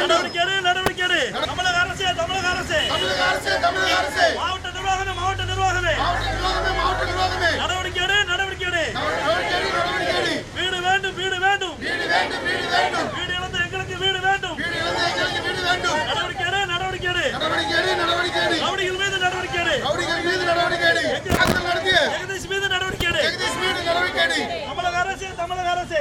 வேண்டும் நடவடிக்கை எடு நடவடிக்கை எடு தமிழக அரசு தமிழக அரசு தமிழக அரசு தமிழக அரசு மாவட்ட நிர்வாகமே மாவட்ட நிர்வாகமே மாவட்ட நிர்வாகமே மாவட்ட நிர்வாகமே நடவடிக்கை எடு நடவடிக்கை எடு நடவடிக்கை எடு நடவடிக்கை எடு வீடு வேண்டும் வீடு வேண்டும் வீடு வேண்டும் வீடு வேண்டும் வீடு இழந்த எங்களுக்கு வீடு வேண்டும் வீடு இழந்த எங்களுக்கு வீடு வேண்டும் நடவடிக்கை எடு நடவடிக்கை எடு நடவடிக்கை எடு நடவடிக்கை எடு கவுடிகள் மீது நடவடிக்கை எடு கவுடிகள் மீது நடவடிக்கை எடு தாக்குதல் நடத்திய ஜெகதீஷ் மீது நடவடிக்கை எடு ஜெகதீஷ் மீது நடவடிக்கை எடு தமிழக அரசு தமிழக அரசு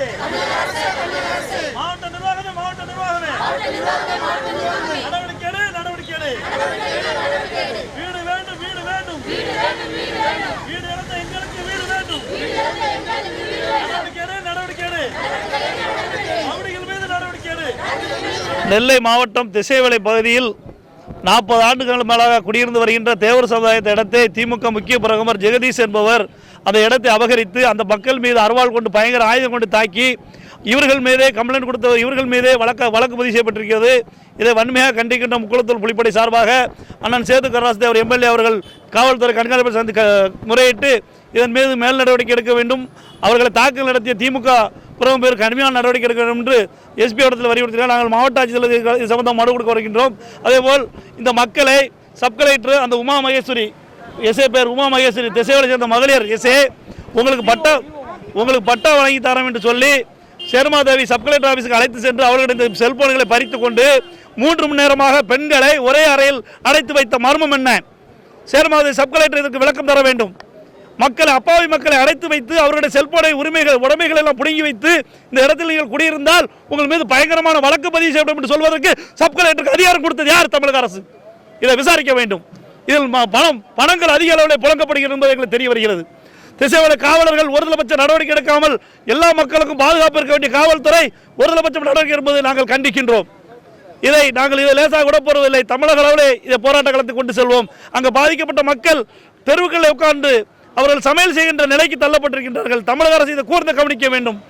அரசு மாவட்ட நிர்வாகமே மாவட்ட நிர்வாகமே. நடவடிக்கை எடு நடவடிக்கை எடு. வீடு வேண்டும் வீடு வேண்டும். வீடு இழந்த எங்களுக்கு வீடு வேண்டும். நடவடிக்கை எடு நடவடிக்கை எடு. ரவுடிகள் மீது நடவடிக்கை எடு. நெல்லை மாவட்டம் திசைவலை பகுதியில் நாற்பது ஆண்டுகள் மேலாக குடியிருந்து வருகின்ற தேவர் சமுதாயத்தை இடத்தை திமுக முக்கிய பிரகமர் ஜெகதீஷ் என்பவர் அந்த இடத்தை அபகரித்து அந்த மக்கள் மீது அருவாள் கொண்டு பயங்கர ஆயுதம் கொண்டு தாக்கி இவர்கள் மீதே கம்ப்ளைண்ட் கொடுத்த இவர்கள் மீதே வழக்க வழக்கு பதிவு செய்யப்பட்டிருக்கிறது. இதை வன்மையாக கண்டிக்கின்ற முக்குளத்தூர் புலிப்படை சார்பாக அண்ணன் சேது கருணாசேவர் எம்எல்ஏ அவர்கள் காவல்துறை கண்காணிப்பு சந்தி முறையிட்டு இதன் மீது மேல் நடவடிக்கை எடுக்க வேண்டும். அவர்களை தாக்கல் நடத்திய திமுக புறம் பேர் கடுமையான நடவடிக்கை எடுக்க வேண்டும் என்று எஸ்பி இடத்தில் வலியுறுத்தினார் நாங்கள் மாவட்ட ஆட்சித்தலைவர் இது- இது சம்பந்தம் மனு கொடுக்க வருகின்றோம். அதேபோல் இந்த மக்களை சப் கலெக்டர் அந்த உமா மகேஸ்வரி எஸ்ஏ பேர் உமா மகேஸ்வரி திசையோட சேர்ந்த மகளிர் எஸ்ஏ உங்களுக்கு பட்டா உங்களுக்கு பட்டா வழங்கி தரோம் என்று சொல்லி சேர்மாதேவி சப் கலெக்டர் ஆஃபீஸுக்கு அழைத்து சென்று அவர்களிடம் இந்த செல்போன்களை பறித்து கொண்டு மூன்று மணி நேரமாக பெண்களை ஒரே அறையில் அடைத்து வைத்த மர்மம் என்ன? சேர்மாதேவி சப் கலெக்டர் இதற்கு விளக்கம் தர வேண்டும். மக்களை அப்பாவி மக்களை அடைத்து வைத்து அவருடைய செல்போனை உரிமைகள் உடைமைகள் எல்லாம் புடுங்கி வைத்து இந்த இடத்தில் நீங்கள் குடியிருந்தால் உங்கள் மீது பயங்கரமான வழக்கு பதிவு செய்யப்படும் என்று சொல்வதற்கு சப் கலெக்டருக்கு அதிகாரம் கொடுத்தது யார் தமிழக அரசு? இதை விசாரிக்க வேண்டும். இதில் ம- பணம் பணங்கள் அதிக அளவில் புழங்கப்படுகிறது என்பது எங்களுக்கு தெரிய வருகிறது. திசைவள காவலர்கள் ஒருதலைபட்ச நடவடிக்கை எடுக்காமல் எல்லா மக்களுக்கும் பாதுகாப்பு இருக்க வேண்டிய காவல்துறை ஒருதலைபட்ச நடவடிக்கை என்பதை நாங்கள் கண்டிக்கின்றோம். இதை நாங்கள் இதை லேசாக விட போவதில்லை தமிழக அளவிலே இதை போராட்ட களத்துக்கு கொண்டு செல்வோம். அங்கு பாதிக்கப்பட்ட மக்கள் தெருவுகளில் உட்கார்ந்து அவர்கள் சமையல் செய்கின்ற நிலைக்கு தள்ளப்பட்டிருக்கின்றார்கள். தமிழக அரசு இதை கூர்ந்து கவனிக்க வேண்டும்.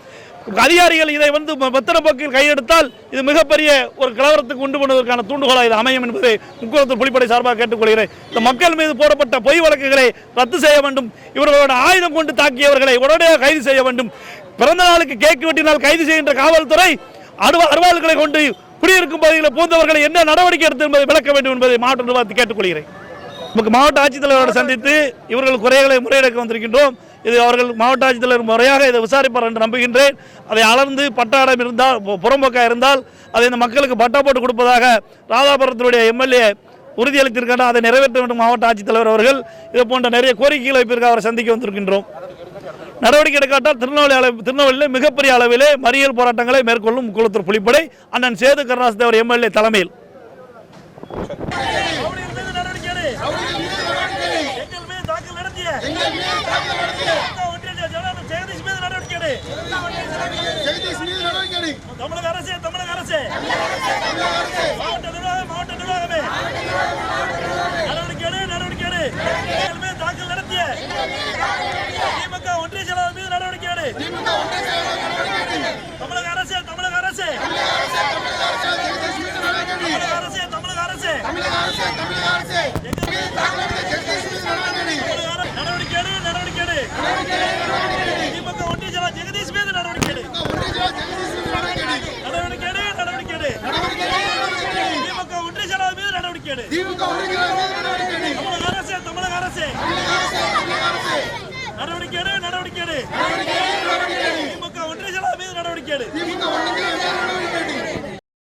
அதிகாரிகள் இதை வந்து பத்திரப்போக்கில் கையெடுத்தால் இது மிகப்பெரிய ஒரு கலவரத்துக்கு உண்டு பண்ணுவதற்கான தூண்டுகோலாக இது அமையும் என்பதை முக்குளத்தூர் புலிப்படை சார்பாக கேட்டுக்கொள்கிறேன். இந்த மக்கள் மீது போடப்பட்ட பொய் வழக்குகளை ரத்து செய்ய வேண்டும். இவர்களோட ஆயுதம் கொண்டு தாக்கியவர்களை உடனடியாக கைது செய்ய வேண்டும். பிறந்த நாளுக்கு கேக் வெட்டினால் கைது செய்கின்ற காவல்துறை அருவா அருவாள்களை கொண்டு குடியிருக்கும் பகுதிகளில் பூந்தவர்களை என்ன நடவடிக்கை எடுத்து என்பதை விளக்க வேண்டும் என்பதை மாவட்ட நிர்வாகத்தை கேட்டுக்கொள்கிறேன். நமக்கு மாவட்ட ஆட்சித்தலைவரோடு சந்தித்து இவர்கள் குறைகளை முறையெடுக்க வந்திருக்கின்றோம். இது அவர்கள் மாவட்ட ஆட்சித்தலைவர் முறையாக இதை விசாரிப்பார் என்று நம்புகின்றேன். அதை அளர்ந்து பட்டாடம் இருந்தால் புறம்போக்காக இருந்தால் அதை இந்த மக்களுக்கு பட்டா போட்டு கொடுப்பதாக ராதாபுரத்தினுடைய எம்எல்ஏ உறுதியளித்திருக்கின்றார். அதை நிறைவேற்ற வேண்டும் மாவட்ட ஆட்சித்தலைவர் அவர்கள். இது போன்ற நிறைய கோரிக்கைகளை வைப்பிருக்க அவரை சந்திக்க வந்திருக்கின்றோம். நடவடிக்கை எடுக்காட்டால் திருநெல்வேலி அளவு திருநெல்வேலியில் மிகப்பெரிய அளவிலே மறியல் போராட்டங்களை மேற்கொள்ளும் குளத்தூர் புலிப்படை அண்ணன் சேது கருணாஸ் தேவர் எம்எல்ஏ தலைமையில் ரவுடிகள் மீது நடவடிக்கை எடு. எங்கள் மீது தாக்கல் நடத்திய திமுக ஒன்றிய செயலாளர் ஜெகதீஷ் மீது நடவடிக்கை எடு. ஜெகதீஷ் மீது நடவடிக்கை எடு தமிழக அரசு தமிழக அரசு மாவட்ட நிர்வாகம் மாவட்ட நிர்வாகமே நடவடிக்கை எடு நடவடிக்கை எடு எங்கள் மீது தாக்கல் நடத்திய திமுக ஒன்றிய செயலாளர் மீது நடவடிக்கை எடு திமுக ஒன்றிய செயலாளர் நடவடிக்கை எடு தமிழக அரசு தமிழக அரசு. ஜெகதீஷ் மீது நடவடிக்கை எடு தமிழக அரசு தமிழக அரசு தமிழக அரசு தமிழக அரசு நடவடிக்கை எடு. நடவடிக்கை எடு திமுக ஒன்றிய ஜெகதீஷ் மீது நடவடிக்கை எடு. நடவடிக்கை எடு நடவடிக்கை எடு திமுக ஒன்றிய செயலாளர் மீது நடவடிக்கை எடு. திமுக ஒன்றிய செயலாளர் மீது நடவடிக்கை get it.